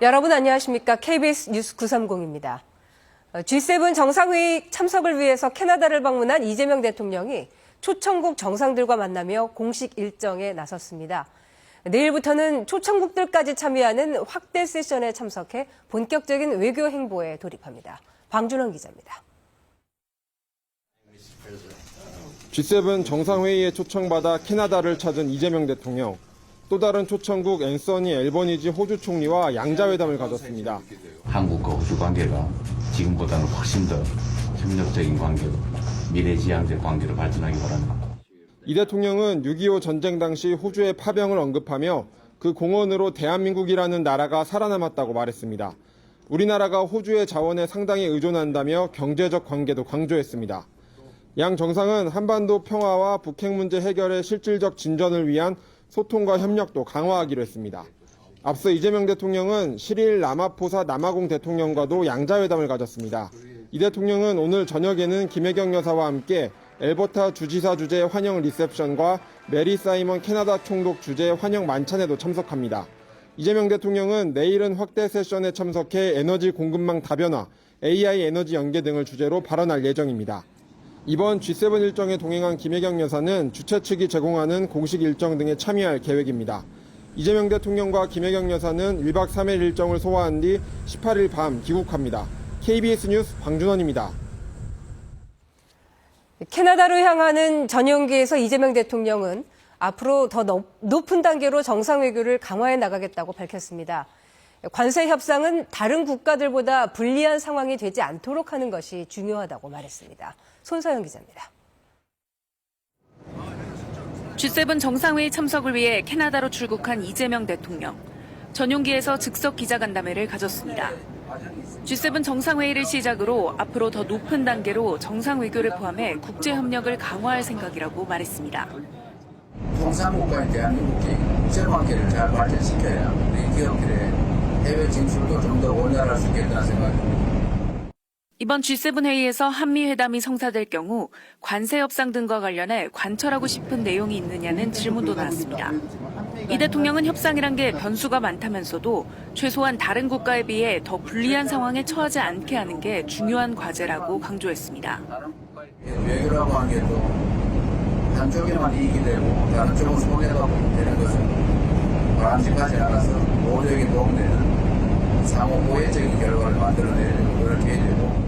여러분 안녕하십니까? KBS 뉴스 930입니다. G7 정상회의 참석을 위해서 캐나다를 방문한 이재명 대통령이 초청국 정상들과 만나며 공식 일정에 나섰습니다. 내일부터는 초청국들까지 참여하는 확대 세션에 참석해 본격적인 외교 행보에 돌입합니다. 방준원 기자입니다. G7 정상회의에 초청받아 캐나다를 찾은 이재명 대통령. 또 다른 초청국 앤서니 앨버니지 호주 총리와 양자회담을 가졌습니다. 한국과 호주 관계가 지금보다는 훨씬 더 협력적인 관계로 미래지향적 관계로 발전하기 바랍니다. 이 대통령은 6.25 전쟁 당시 호주의 파병을 언급하며 그 공헌으로 대한민국이라는 나라가 살아남았다고 말했습니다. 우리나라가 호주의 자원에 상당히 의존한다며 경제적 관계도 강조했습니다. 양 정상은 한반도 평화와 북핵 문제 해결의 실질적 진전을 위한 소통과 협력도 강화하기로 했습니다. 앞서 이재명 대통령은 시릴 라마포사 남아공 대통령과도 양자회담을 가졌습니다. 이 대통령은 오늘 저녁에는 김혜경 여사와 함께 엘버타 주지사 주재 환영 리셉션과 메리 사이먼 캐나다 총독 주재 환영 만찬에도 참석합니다. 이재명 대통령은 내일은 확대 세션에 참석해 에너지 공급망 다변화, AI 에너지 연계 등을 주제로 발언할 예정입니다. 이번 G7 일정에 동행한 김혜경 여사는 주최 측이 제공하는 공식 일정 등에 참여할 계획입니다. 이재명 대통령과 김혜경 여사는 1박 3일 일정을 소화한 뒤 18일 밤 귀국합니다. KBS 뉴스 방준원입니다. 캐나다로 향하는 전용기에서 이재명 대통령은 앞으로 더 높- 높은 단계로 정상외교를 강화해 나가겠다고 밝혔습니다. 관세 협상은 다른 국가들보다 불리한 상황이 되지 않도록 하는 것이 중요하다고 말했습니다. 손서영 기자입니다. G7 정상회의 참석을 위해 캐나다로 출국한 이재명 대통령. 전용기에서 즉석 기자간담회를 가졌습니다. G7 정상회의를 시작으로 앞으로 더 높은 단계로 정상외교를 포함해 국제협력을 강화할 생각이라고 말했습니다. 통상국가인 대한민국이 국제관계를 잘 발전시켜야 우리 기업들의 해외 진출도 좀 더 원활할 수 있겠다는 생각입니다. 이번 G7 회의에서 한미 회담이 성사될 경우 관세 협상 등과 관련해 관철하고 싶은 내용이 있느냐는 질문도 나왔습니다. 이 대통령은 협상이란 게 변수가 많다면서도 최소한 다른 국가에 비해 더 불리한 상황에 처하지 않게 하는 게 중요한 과제라고 강조했습니다. 외교라고 하는 게또 한쪽에만 이익이 되고 다른 쪽은 손해가 되는 것은 바람직하지 않아서 모두에게 도움되는 상호 보혜적인 결과를 만들어내려고 노력해야 되고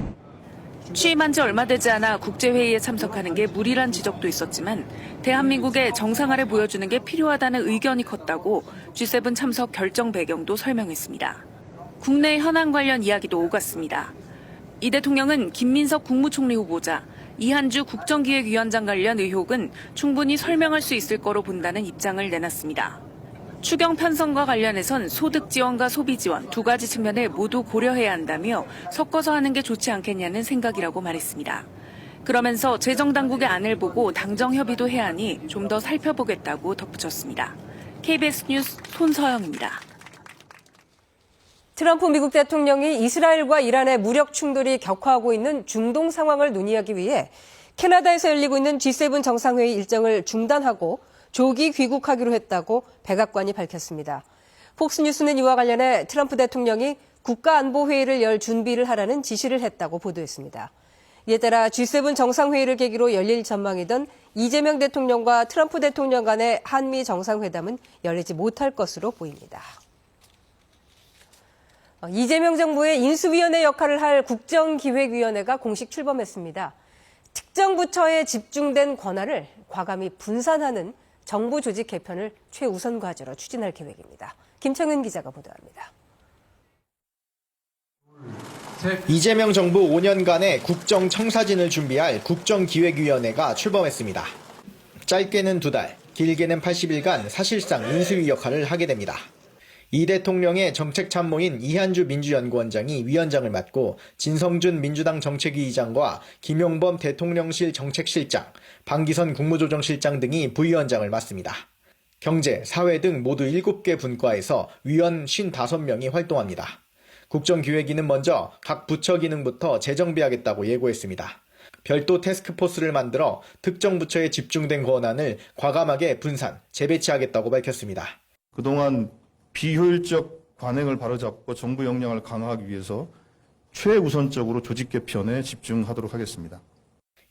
취임한 지 얼마 되지 않아 국제회의에 참석하는 게 무리란 지적도 있었지만 대한민국의 정상화를 보여주는 게 필요하다는 의견이 컸다고 G7 참석 결정 배경도 설명했습니다. 국내 현안 관련 이야기도 오갔습니다. 이 대통령은 김민석 국무총리 후보자, 이한주 국정기획위원장 관련 의혹은 충분히 설명할 수 있을 거로 본다는 입장을 내놨습니다. 추경 편성과 관련해선 소득 지원과 소비 지원 두 가지 측면을 모두 고려해야 한다며 섞어서 하는 게 좋지 않겠냐는 생각이라고 말했습니다. 그러면서 재정 당국의 안을 보고 당정 협의도 해야 하니 좀 더 살펴보겠다고 덧붙였습니다. KBS 뉴스 손서영입니다. 트럼프 미국 대통령이 이스라엘과 이란의 무력 충돌이 격화하고 있는 중동 상황을 논의하기 위해 캐나다에서 열리고 있는 G7 정상회의 일정을 중단하고 조기 귀국하기로 했다고 백악관이 밝혔습니다. 폭스뉴스는 이와 관련해 트럼프 대통령이 국가안보회의를 열 준비를 하라는 지시를 했다고 보도했습니다. 이에 따라 G7 정상회의를 계기로 열릴 전망이던 이재명 대통령과 트럼프 대통령 간의 한미 정상회담은 열리지 못할 것으로 보입니다. 어, 이재명 정부의 인수위원회 역할을 할 국정기획위원회가 공식 출범했습니다. 특정 부처에 집중된 권한을 과감히 분산하는 정부 조직 개편을 최우선 과제로 추진할 계획입니다. 김청은 기자가 보도합니다. 이재명 정부 5년간의 국정 청사진을 준비할 국정기획위원회가 출범했습니다. 짧게는 두 달, 길게는 80일간 사실상 인수위 역할을 하게 됩니다. 이 대통령의 정책 참모인 이한주 민주연구원장이 위원장을 맡고 진성준 민주당 정책위의장과 김용범 대통령실 정책실장, 방기선 국무조정실장 등이 부위원장을 맡습니다. 경제, 사회 등 모두 7개 분과에서 위원 55명이 활동합니다. 국정기획위는 먼저 각 부처 기능부터 재정비하겠다고 예고했습니다. 별도 태스크포스를 만들어 특정 부처에 집중된 권한을 과감하게 분산, 재배치하겠다고 밝혔습니다. 그동안 비효율적 관행을 바로잡고 정부 역량을 강화하기 위해서 최우선적으로 조직 개편에 집중하도록 하겠습니다.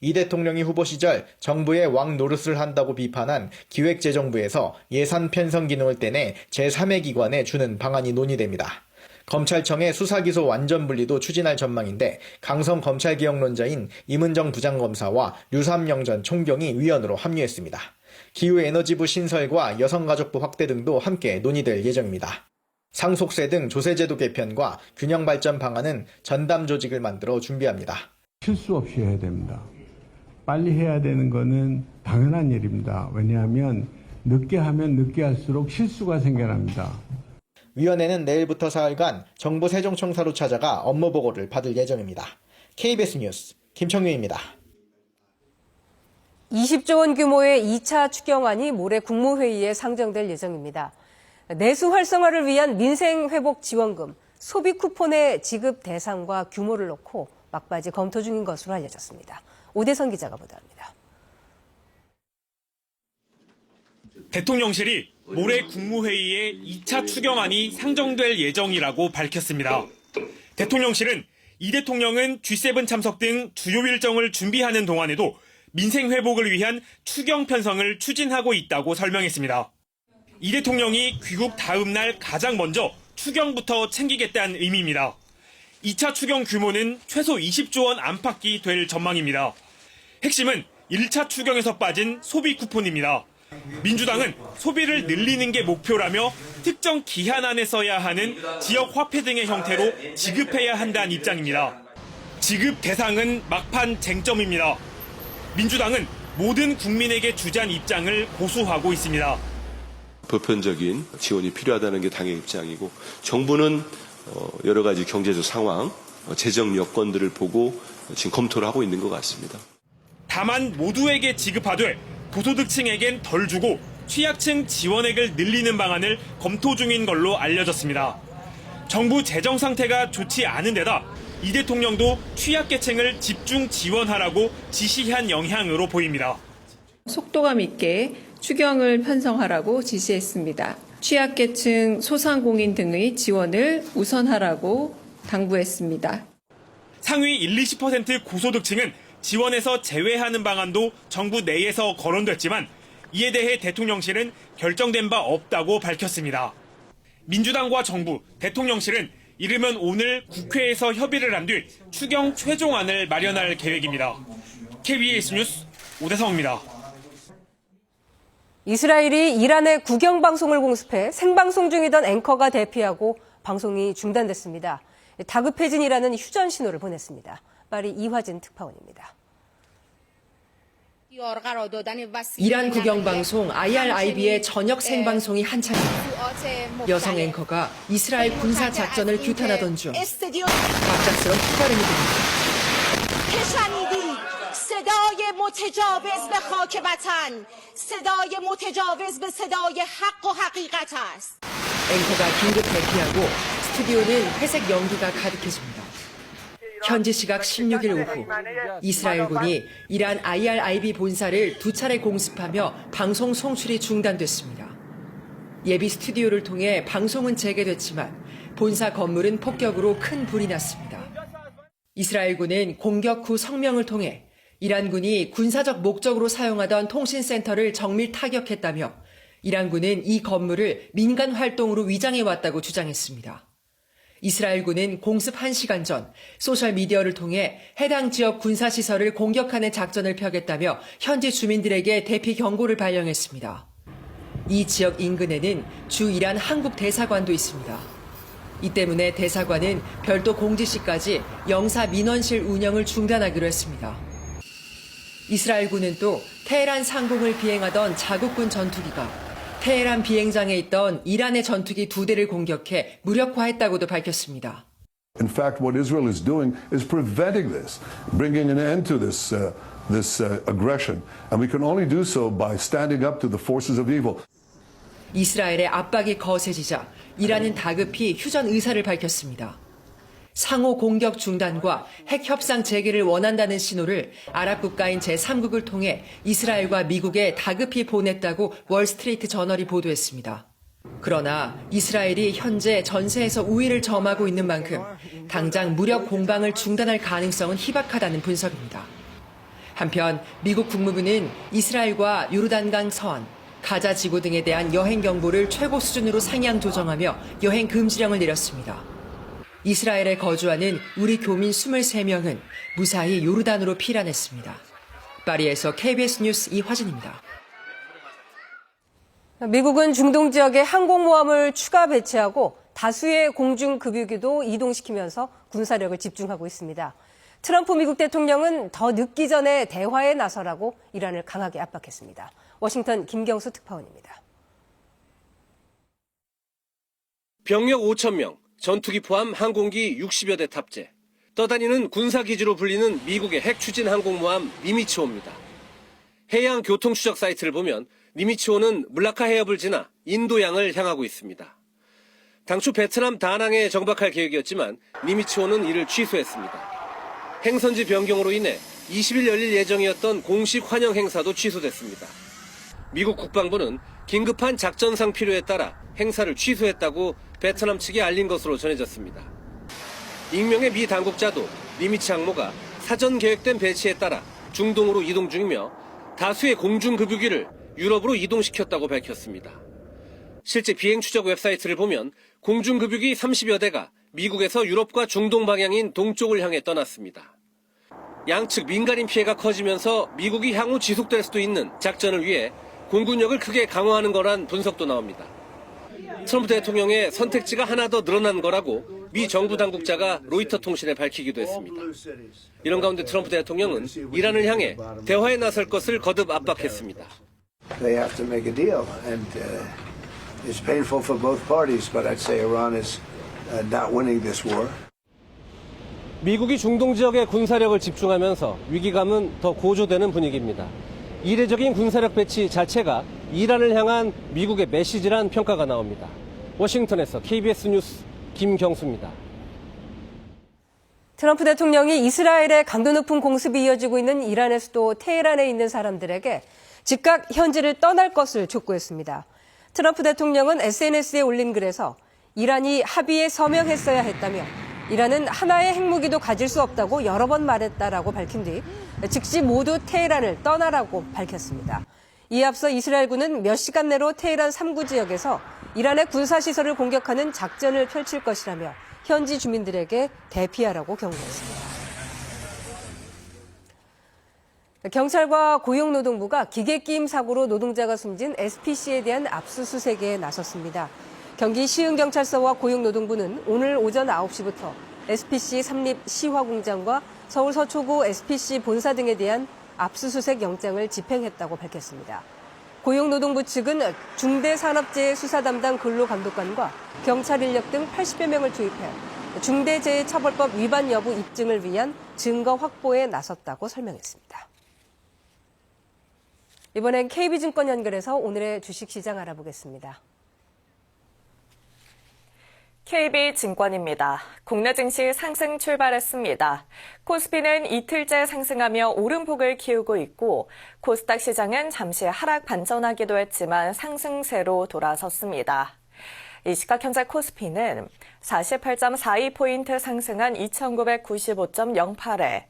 이 대통령이 후보 시절 정부의 왕 노릇을 한다고 비판한 기획재정부에서 예산 편성 기능을 떼내 제3의 기관에 주는 방안이 논의됩니다. 검찰청의 수사기소 완전 분리도 추진할 전망인데 강성 검찰개혁론자인 임은정 부장검사와 류삼영 전 총경이 위원으로 합류했습니다. 기후에너지부 신설과 여성가족부 확대 등도 함께 논의될 예정입니다. 상속세 등 조세제도 개편과 균형 발전 방안은 전담 조직을 만들어 준비합니다. 실수 없이 해야 됩니다. 빨리 해야 되는 거는 당연한 일입니다. 왜냐하면 늦게 하면 늦게 할수록 실수가 생겨납니다. 위원회는 내일부터 사흘간 정부 세종청사로 찾아가 업무 보고를 받을 예정입니다. KBS 뉴스 김청윤입니다. 20조 원 규모의 2차 추경안이 모레 국무회의에 상정될 예정입니다. 내수 활성화를 위한 민생 회복 지원금, 소비 쿠폰의 지급 대상과 규모를 놓고 막바지 검토 중인 것으로 알려졌습니다. 오대선 기자가 보도합니다. 대통령실이 모레 국무회의에 2차 추경안이 상정될 예정이라고 밝혔습니다. 대통령실은 이 대통령은 G7 참석 등 주요 일정을 준비하는 동안에도 민생 회복을 위한 추경 편성을 추진하고 있다고 설명했습니다. 이 대통령이 귀국 다음 날 가장 먼저 추경부터 챙기겠다는 의미입니다. 2차 추경 규모는 최소 20조 원 안팎이 될 전망입니다. 핵심은 1차 추경에서 빠진 소비 쿠폰입니다. 민주당은 소비를 늘리는 게 목표라며 특정 기한 안에 써야 하는 지역 화폐 등의 형태로 지급해야 한다는 입장입니다. 지급 대상은 막판 쟁점입니다. 민주당은 모든 국민에게 주자는 입장을 고수하고 있습니다. 보편적인 지원이 필요하다는 게 당의 입장이고 정부는 어, 여러 가지 경제적 상황, 어, 재정 여건들을 보고 지금 검토를 하고 있는 것 같습니다. 다만 모두에게 지급하되 고소득층에겐 덜 주고 취약층 지원액을 늘리는 방안을 검토 중인 걸로 알려졌습니다. 정부 재정 상태가 좋지 않은 데다 이 대통령도 취약계층을 집중 지원하라고 지시한 영향으로 보입니다. 속도감 있게 추경을 편성하라고 지시했습니다. 취약계층, 소상공인 등의 지원을 우선하라고 당부했습니다. 상위 1, 20% 고소득층은 지원에서 제외하는 방안도 정부 내에서 거론됐지만 이에 대해 대통령실은 결정된 바 없다고 밝혔습니다. 민주당과 정부, 대통령실은 이르면 오늘 국회에서 협의를 한 뒤 추경 최종안을 마련할 계획입니다. KBS 뉴스 오대성입니다. 이스라엘이 이란의 국영 방송을 공습해 생방송 중이던 앵커가 대피하고 방송이 중단됐습니다. 다급해진이라는 휴전 신호를 보냈습니다. 파리 이화진 특파원입니다. 이란 국영방송 IRIB의 저녁 생방송이 한창입니다. 여성 앵커가 이스라엘 군사 작전을 규탄하던 중 갑작스런 휘발음이 듭니다. صدای متجاوز به خاک وطن صدای متجاوز به صدای حق و حقیقت است 앵커가 긴급 대피하고 스튜디오는 회색 연기가 가득해집니다. 현지 시각 16일 오후 이스라엘군이 이란 IRIB 본사를 두 차례 공습하며 방송 송출이 중단됐습니다. 예비 스튜디오를 통해 방송은 재개됐지만 본사 건물은 폭격으로 큰 불이 났습니다. 이스라엘군은 공격 후 성명을 통해 이란군이 군사적 목적으로 사용하던 통신센터를 정밀 타격했다며 이란군은 이 건물을 민간 활동으로 위장해 왔다고 주장했습니다. 이스라엘군은 공습 1시간 전 소셜미디어를 통해 해당 지역 군사시설을 공격하는 작전을 펴겠다며 현지 주민들에게 대피 경고를 발령했습니다. 이 지역 인근에는 주 이란 한국 대사관도 있습니다. 이 때문에 대사관은 별도 공지시까지 영사 민원실 운영을 중단하기로 했습니다. 이스라엘군은 또 테헤란 상공을 비행하던 자국군 전투기가 테헤란 비행장에 있던 이란의 전투기 두 대를 공격해 무력화했다고도 밝혔습니다. In fact, what Israel is doing is preventing this, bringing an end to this, uh, this uh, aggression. And we can only do so by standing up to the forces of evil. 이스라엘의 압박이 거세지자 이란은 다급히 휴전 의사를 밝혔습니다. 상호 공격 중단과 핵 협상 재개를 원한다는 신호를 아랍 국가인 제3국을 통해 이스라엘과 미국에 다급히 보냈다고 월스트리트 저널이 보도했습니다. 그러나 이스라엘이 현재 전세에서 우위를 점하고 있는 만큼 당장 무력 공방을 중단할 가능성은 희박하다는 분석입니다. 한편 미국 국무부는 이스라엘과 요르단강 서안, 가자 지구 등에 대한 여행 경보를 최고 수준으로 상향 조정하며 여행 금지령을 내렸습니다. 이스라엘에 거주하는 우리 교민 23명은 무사히 요르단으로 피난했습니다. 파리에서 KBS 뉴스 이화진입니다. 미국은 중동 지역에 항공모함을 추가 배치하고 다수의 공중급유기도 이동시키면서 군사력을 집중하고 있습니다. 트럼프 미국 대통령은 더 늦기 전에 대화에 나서라고 이란을 강하게 압박했습니다. 워싱턴 김경수 특파원입니다. 병력 5천 명, 전투기 포함 항공기 60여 대 탑재. 떠다니는 군사기지로 불리는 미국의 핵 추진 항공모함 니미츠호입니다. 해양 교통 추적 사이트를 보면 니미츠호는 물라카 해협을 지나 인도양을 향하고 있습니다. 당초 베트남 다낭에 정박할 계획이었지만 니미츠호는 이를 취소했습니다. 행선지 변경으로 인해 20일 열릴 예정이었던 공식 환영 행사도 취소됐습니다. 미국 국방부는 긴급한 작전상 필요에 따라 행사를 취소했다고 베트남 측에 알린 것으로 전해졌습니다. 익명의 미 당국자도 니미츠 항모가 사전 계획된 배치에 따라 중동으로 이동 중이며 다수의 공중급유기를 유럽으로 이동시켰다고 밝혔습니다. 실제 비행 추적 웹사이트를 보면 공중급유기 30여 대가 미국에서 유럽과 중동 방향인 동쪽을 향해 떠났습니다. 양측 민간인 피해가 커지면서 미국이 향후 지속될 수도 있는 작전을 위해 공군력을 크게 강화하는 거란 분석도 나옵니다. 트럼프 대통령의 선택지가 하나 더 늘어난 거라고 미 정부 당국자가 로이터 통신에 밝히기도 했습니다. 이런 가운데 트럼프 대통령은 이란을 향해 대화에 나설 것을 거듭 압박했습니다. they have to make a deal. And uh, it's painful for both parties, but I'd say Iran is uh, not winning this war. 미국이 중동 지역에 군사력을 집중하면서 위기감은 더 고조되는 분위기입니다. 이례적인 군사력 배치 자체가 이란을 향한 미국의 메시지란 평가가 나옵니다. 워싱턴에서 KBS 뉴스 김경수입니다. 트럼프 대통령이 이스라엘의 강도 높은 공습이 이어지고 있는 이란의 수도 테헤란에 있는 사람들에게 즉각 현지를 떠날 것을 촉구했습니다. 트럼프 대통령은 SNS에 올린 글에서 이란이 합의에 서명했어야 했다며 이란은 하나의 핵무기도 가질 수 없다고 여러 번 말했다라고 밝힌 뒤 즉시 모두 테헤란을 떠나라고 밝혔습니다. 이에 앞서 이스라엘군은 몇 시간 내로 테헤란 3구 지역에서 이란의 군사시설을 공격하는 작전을 펼칠 것이라며 현지 주민들에게 대피하라고 경고했습니다. 경찰과 고용노동부가 기계 끼임 사고로 노동자가 숨진 SPC에 대한 압수수색에 나섰습니다. 경기 시흥경찰서와 고용노동부는 오늘 오전 9시부터 SPC 삼립 시화공장과 서울 서초구 SPC 본사 등에 대한 압수수색 영장을 집행했다고 밝혔습니다. 고용노동부 측은 중대산업재해 수사 담당 근로감독관과 경찰 인력 등 80여 명을 투입해 중대재해처벌법 위반 여부 입증을 위한 증거 확보에 나섰다고 설명했습니다. 이번엔 KB증권 연결해서 오늘의 주식시장 알아보겠습니다. KB증권입니다. 국내 증시 상승 출발했습니다. 코스피는 이틀째 상승하며 오름폭을 키우고 있고 코스닥 시장은 잠시 하락 반전하기도 했지만 상승세로 돌아섰습니다. 이 시각 현재 코스피는 48.42포인트 상승한 2995.08에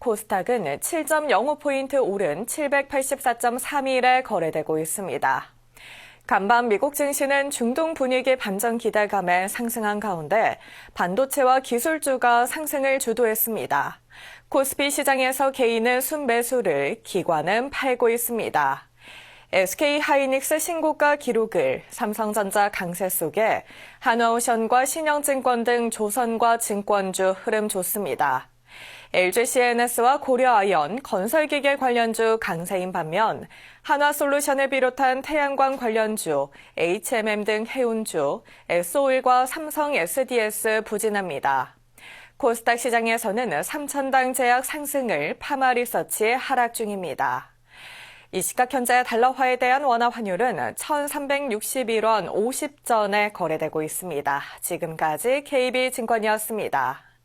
코스닥은 7.05포인트 오른 784.31에 거래되고 있습니다. 간밤 미국 증시는 중동 분위기 반전 기대감에 상승한 가운데 반도체와 기술주가 상승을 주도했습니다. 코스피 시장에서 개인은 순매수를, 기관은 팔고 있습니다. SK 하이닉스 신고가 기록을 삼성전자 강세 속에 한화오션과 신영증권 등 조선과 증권주 흐름 좋습니다. LG CNS와 고려아연, 건설기계 관련주 강세인 반면 한화솔루션을 비롯한 태양광 관련주, HMM 등 해운주, S오일과 삼성 SDS 부진합니다. 코스닥 시장에서는 3천당 제약 상승을 파마리서치 하락 중입니다. 이 시각 현재 달러화에 대한 원화 환율은 1,361원 50전에 거래되고 있습니다. 지금까지 KB증권이었습니다.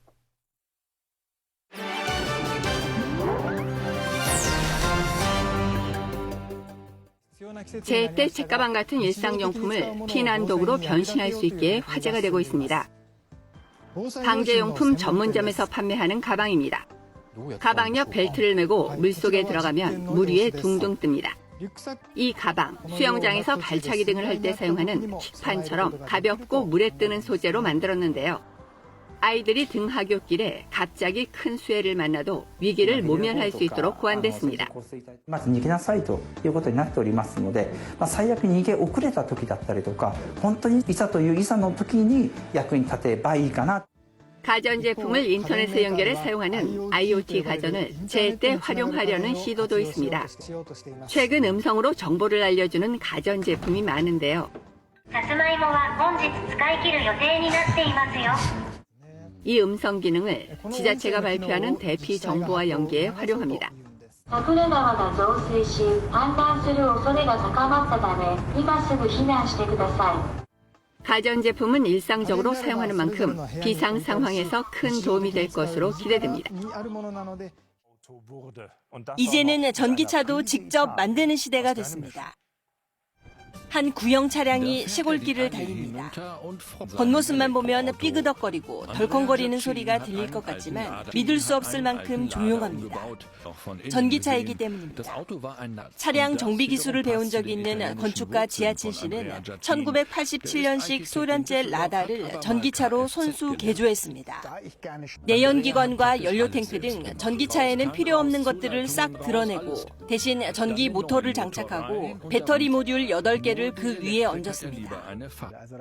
제때 책가방 같은 일상용품을 피난독으로 변신할 수 있게 화제가 되고 있습니다. 방제용품 전문점에서 판매하는 가방입니다. 가방 옆 벨트를 메고 물속에 들어가면 물 위에 둥둥 뜹니다. 이 가방, 수영장에서 발차기 등을 할 때 사용하는 식판처럼 가볍고 물에 뜨는 소재로 만들었는데요. 아이들이 등하굣길에 갑자기 큰 수해를 만나도 위기를 모면할 수 있도록 고안됐습니다. まず逃げなさいということになっておりますので、まあ、最悪逃げ遅れた時だったりとか本当にいざといういざの時に役に立てばいいかな 가전제품을 인터넷에 연결해 사용하는 IoT 가전을 제때 활용하려는 시도도 있습니다. 최근 음성으로 정보를 알려주는 가전제품이 많은데요. 이 음성 기능을 지자체가 발표하는 대피 정보와 연계해 활용합니다. 隠れ川が増水し、氾濫する恐れが高まったため、今すぐ避難してください。 가전제품은 일상적으로 사용하는 만큼 비상 상황에서 큰 도움이 될 것으로 기대됩니다. 이제는 전기차도 직접 만드는 시대가 됐습니다. 한 구형 차량이 시골길을 달립니다. 겉모습만 보면 삐그덕거리고 덜컹거리는 소리가 들릴 것 같지만 믿을 수 없을 만큼 조용합니다. 전기차이기 때문입니다. 차량 정비 기술을 배운 적이 있는 건축가 지하친 씨는 1987년식 소련제 라다를 전기차로 손수 개조했습니다. 내연기관과 연료 탱크 등 전기차에는 필요 없는 것들을 싹 드러내고 대신 전기 모터를 장착하고 배터리 모듈 8개를 그 위에 얹었습니다.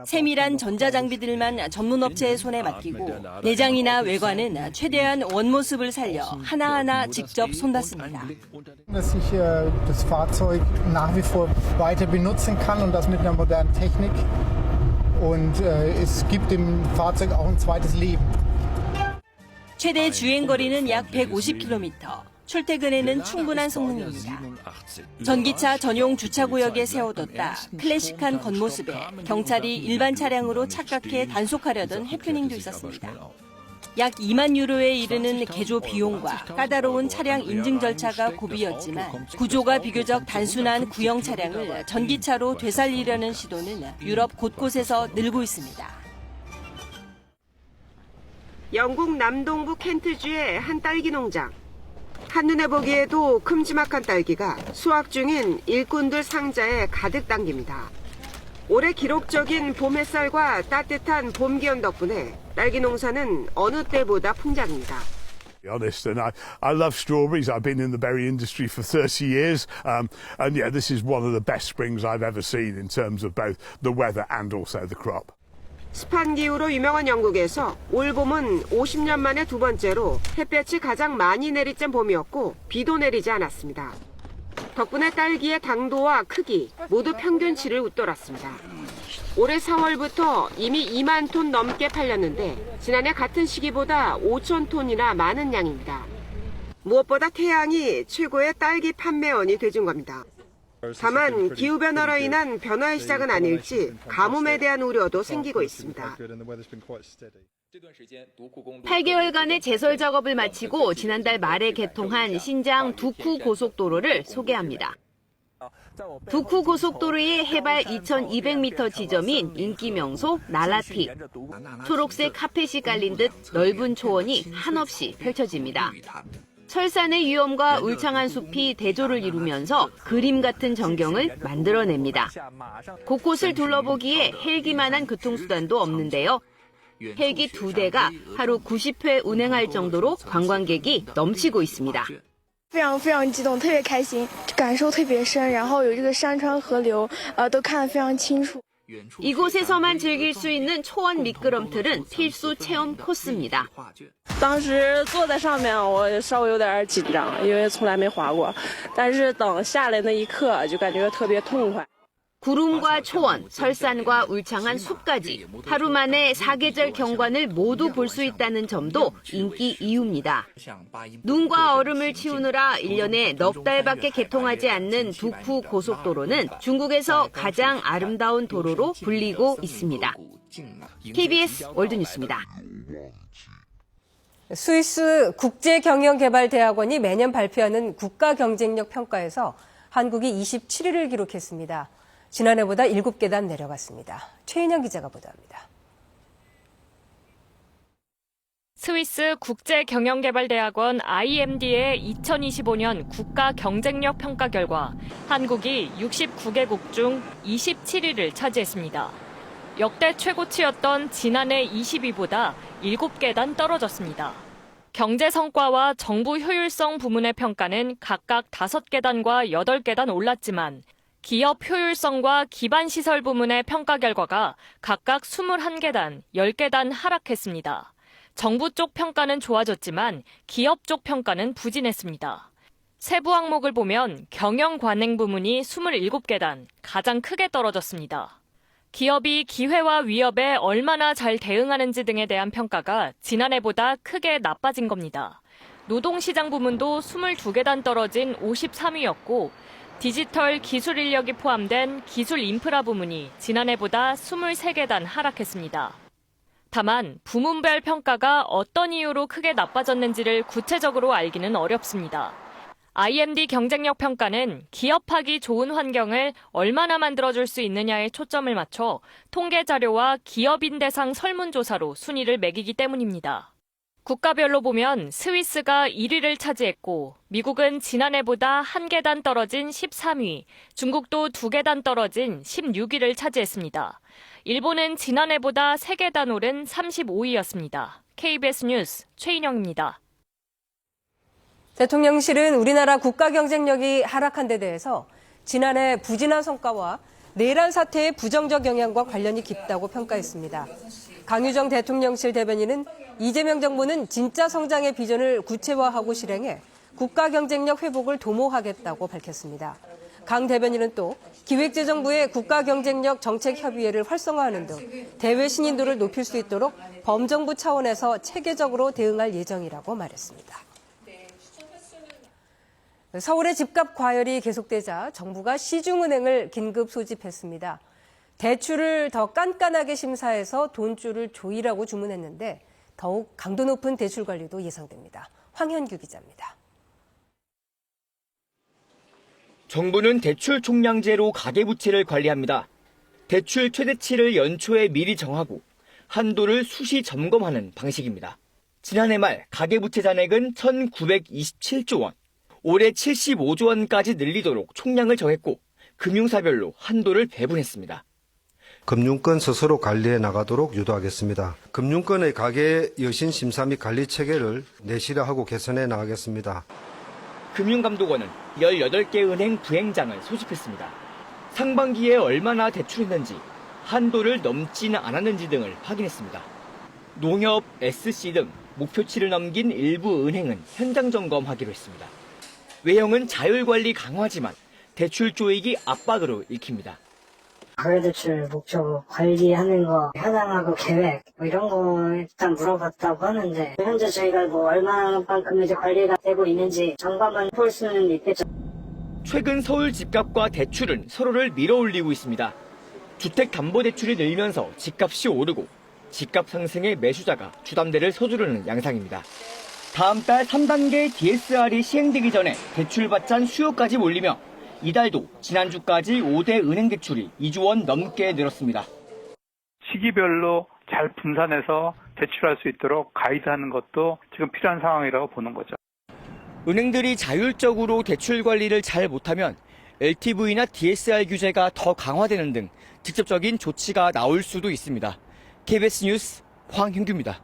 세밀한 전자장비들만 전문업체의 손에 맡기고 내장이나 외관은 최대한 원모습을 살려 하나하나 직접 äh, äh, Leben. 최대 주행 거리는 약 150km. 출퇴근에는 충분한 성능입니다. 전기차 전용 주차구역에 세워뒀다 클래식한 겉모습에 경찰이 일반 차량으로 착각해 단속하려던 해프닝도 있었습니다. 약 2만 유로에 이르는 개조 비용과 까다로운 차량 인증 절차가 고비였지만 구조가 비교적 단순한 구형 차량을 전기차로 되살리려는 시도는 유럽 곳곳에서 늘고 있습니다. 영국 남동부 켄트주의 한 딸기 농장. 한눈에 보기에도 큼지막한 딸기가 수확 중인 일꾼들 상자에 가득 담깁니다. 올해 기록적인 봄 햇살과 따뜻한 봄 기온 덕분에 딸기 농사는 어느 때보다 풍작입니다. be honest. And I, I love strawberries. I've been in the berry industry for 30 years. Um, and yeah, this is one of the best springs I've ever seen in terms of both the weather and also the crop. 습한 기후로 유명한 영국에서 올 봄은 50년 만에 두 번째로 햇볕이 가장 많이 내리쬐 봄이었고 비도 내리지 않았습니다. 덕분에 딸기의 당도와 크기 모두 평균치를 웃돌았습니다. 올해 4월부터 이미 2만 톤 넘게 팔렸는데 지난해 같은 시기보다 5천 톤이나 많은 양입니다. 무엇보다 태양이 최고의 딸기 판매원이 돼준 겁니다. 다만 기후변화로 인한 변화의 시작은 아닐지 가뭄에 대한 우려도 생기고 있습니다. 8개월간의 제설 작업을 마치고 지난달 말에 개통한 신장 두쿠 고속도로를 소개합니다. 두쿠 고속도로의 해발 2,200m 지점인 인기 명소 나라티. 초록색 카펫이 깔린 듯 넓은 초원이 한없이 펼쳐집니다. 설산의 위험과 울창한 숲이 대조를 이루면서 그림 같은 전경을 만들어냅니다. 곳곳을 둘러보기에 헬기만한 교통수단도 없는데요. 헬기 두 대가 하루 90회 운행할 정도로 관광객이 넘치고 있습니다. 非常非常激动，特别开心，感受特别深，然后有这个山川河流，呃，都看得非常清楚。 이곳에서만 즐길 수 있는 초원 미끄럼틀은 필수 체험 코스입니다. 구름과 초원, 설산과 울창한 숲까지 하루 만에 사계절 경관을 모두 볼 수 있다는 점도 인기 이유입니다. 눈과 얼음을 치우느라 1년에 넉 달밖에 개통하지 않는 북후 고속도로는 중국에서 가장 아름다운 도로로 불리고 있습니다. KBS 월드뉴스입니다. 스위스 국제경영개발대학원이 매년 발표하는 국가경쟁력 평가에서 한국이 27위를 기록했습니다. 지난해보다 7계단 내려갔습니다. 최인영 기자가 보도합니다. 스위스 국제경영개발대학원 IMD의 2025년 국가 경쟁력 평가 결과 한국이 69개국 중 27위를 차지했습니다. 역대 최고치였던 지난해 20위보다 7계단 떨어졌습니다. 경제 성과와 정부 효율성 부문의 평가는 각각 5계단과 8계단 올랐지만 기업 효율성과 기반 시설 부문의 평가 결과가 각각 21계단, 10계단 하락했습니다. 정부 쪽 평가는 좋아졌지만 기업 쪽 평가는 부진했습니다. 세부 항목을 보면 경영 관행 부문이 27계단, 가장 크게 떨어졌습니다. 기업이 기회와 위협에 얼마나 잘 대응하는지 등에 대한 평가가 지난해보다 크게 나빠진 겁니다. 노동시장 부문도 22계단 떨어진 53위였고 디지털 기술 인력이 포함된 기술 인프라 부문이 지난해보다 23계단 하락했습니다. 다만 부문별 평가가 어떤 이유로 크게 나빠졌는지를 구체적으로 알기는 어렵습니다. IMD 경쟁력 평가는 기업하기 좋은 환경을 얼마나 만들어줄 수 있느냐에 초점을 맞춰 통계 자료와 기업인 대상 설문조사로 순위를 매기기 때문입니다. 국가별로 보면 스위스가 1위를 차지했고 미국은 지난해보다 한 계단 떨어진 13위, 중국도 두 계단 떨어진 16위를 차지했습니다. 일본은 지난해보다 3계단 오른 35위였습니다. KBS 뉴스 최인영입니다. 대통령실은 우리나라 국가 경쟁력이 하락한 데 대해서 지난해 부진한 성과와 내란 사태의 부정적 영향과 관련이 깊다고 평가했습니다. 강유정 대통령실 대변인은 이재명 정부는 진짜 성장의 비전을 구체화하고 실행해 국가 경쟁력 회복을 도모하겠다고 밝혔습니다. 강 대변인은 또 기획재정부의 국가 경쟁력 정책 협의회를 활성화하는 등 대외 신인도를 높일 수 있도록 범정부 차원에서 체계적으로 대응할 예정이라고 말했습니다. 서울의 집값 과열이 계속되자 정부가 시중은행을 긴급 소집했습니다. 대출을 더 깐깐하게 심사해서 돈줄을 조이라고 주문했는데 더욱 강도 높은 대출 관리도 예상됩니다. 황현규 기자입니다. 정부는 대출 총량제로 가계부채를 관리합니다. 대출 최대치를 연초에 미리 정하고 한도를 수시 점검하는 방식입니다. 지난해 말 가계부채 잔액은 1,927조 원, 올해 75조 원까지 늘리도록 총량을 정했고 금융사별로 한도를 배분했습니다. 금융권 스스로 관리해 나가도록 유도하겠습니다. 금융권의 가계 여신 심사 및 관리 체계를 내실화하고 개선해 나가겠습니다. 금융감독원은 18개 은행 부행장을 소집했습니다. 상반기에 얼마나 대출했는지, 한도를 넘지는 않았는지 등을 확인했습니다. 농협, SC 등 목표치를 넘긴 일부 은행은 현장 점검하기로 했습니다. 외형은 자율 관리 강화지만 대출 조익이 압박으로 읽힙니다. 가계대출 목적 관리하는 거 현황하고 계획 뭐 이런 거 일단 물어봤다고 하는데 현재 저희가 뭐 얼마만큼 이제 관리가 되고 있는지 점검만 볼 수는 있겠죠. 최근 서울 집값과 대출은 서로를 밀어올리고 있습니다. 주택담보대출이 늘면서 집값이 오르고 집값 상승에 매수자가 주담대를 서두르는 양상입니다. 다음 달 3단계 DSR이 시행되기 전에 대출받잔 수요까지 몰리며 이달도 지난주까지 5대 은행 대출이 2조 원 넘게 늘었습니다. 시기별로 잘 분산해서 대출할 수 있도록 가이드하는 것도 지금 필요한 상황이라고 보는 거죠. 은행들이 자율적으로 대출 관리를 잘 못하면 LTV나 DSR 규제가 더 강화되는 등 직접적인 조치가 나올 수도 있습니다. KBS 뉴스 황현규입니다.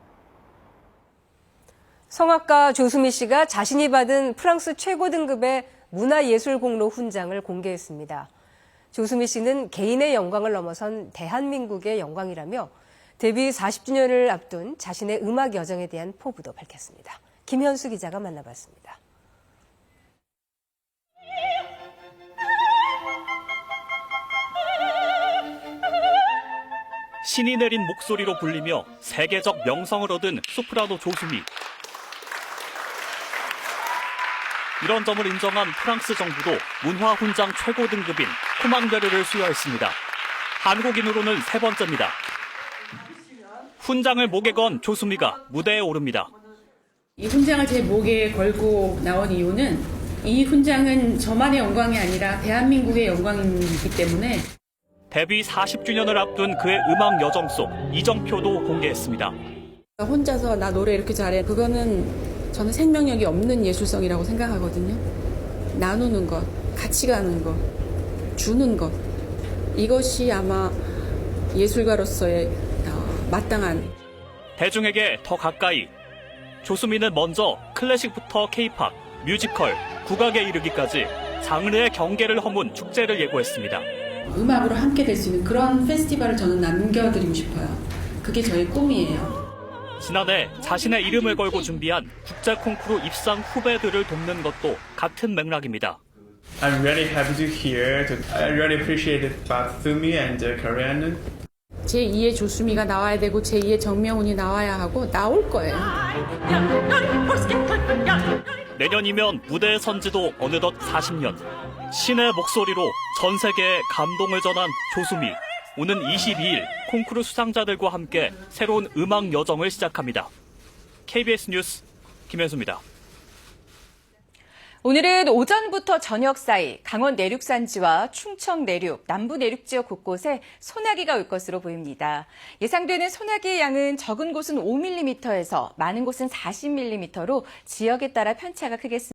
성악가 조수미 씨가 자신이 받은 프랑스 최고 등급의 문화예술공로 훈장을 공개했습니다. 조수미 씨는 개인의 영광을 넘어선 대한민국의 영광이라며 데뷔 40주년을 앞둔 자신의 음악 여정에 대한 포부도 밝혔습니다. 김현수 기자가 만나봤습니다. 신이 내린 목소리로 불리며 세계적 명성을 얻은 소프라노 조수미. 이런 점을 인정한 프랑스 정부도 문화훈장 최고 등급인 코망베르를 수여했습니다. 한국인으로는 세 번째입니다. 훈장을 목에 건 조수미가 무대에 오릅니다. 이 훈장을 제 목에 걸고 나온 이유는 이 훈장은 저만의 영광이 아니라 대한민국의 영광이기 때문에 데뷔 40주년을 앞둔 그의 음악 여정 속 이정표도 공개했습니다. 혼자서 나 노래 이렇게 잘해 그거는 저는 생명력이 없는 예술성이라고 생각하거든요. 나누는 것, 같이 가는 것, 주는 것 이것이 아마 예술가로서의 어, 마땅한 대중에게 더 가까이. 조수미는 먼저 클래식부터 케이팝, 뮤지컬, 국악에 이르기까지 장르의 경계를 허문 축제를 예고했습니다. 음악으로 함께 될 수 있는 그런 페스티벌을 저는 남겨드리고 싶어요. 그게 저의 꿈이에요. 지난해 자신의 이름을 걸고 준비한 국제 콩쿠르 입상 후배들을 돕는 것도 같은 맥락입니다. I'm really happy to hear. To, I really appreciate it about Sumi and uh, Korean. 제2의 조수미가 나와야 되고 제2의 정명훈이 나와야 하고 나올 거예요. 내년이면 무대에 선 지도 어느덧 40년. 신의 목소리로 전 세계에 감동을 전한 조수미. 오는 22일 콩쿠르 수상자들과 함께 새로운 음악 여정을 시작합니다. KBS 뉴스 김현수입니다. 오늘은 오전부터 저녁 사이 강원 내륙 산지와 충청 내륙, 남부 내륙 지역 곳곳에 소나기가 올 것으로 보입니다. 예상되는 소나기의 양은 적은 곳은 5mm에서 많은 곳은 40mm로 지역에 따라 편차가 크겠습니다.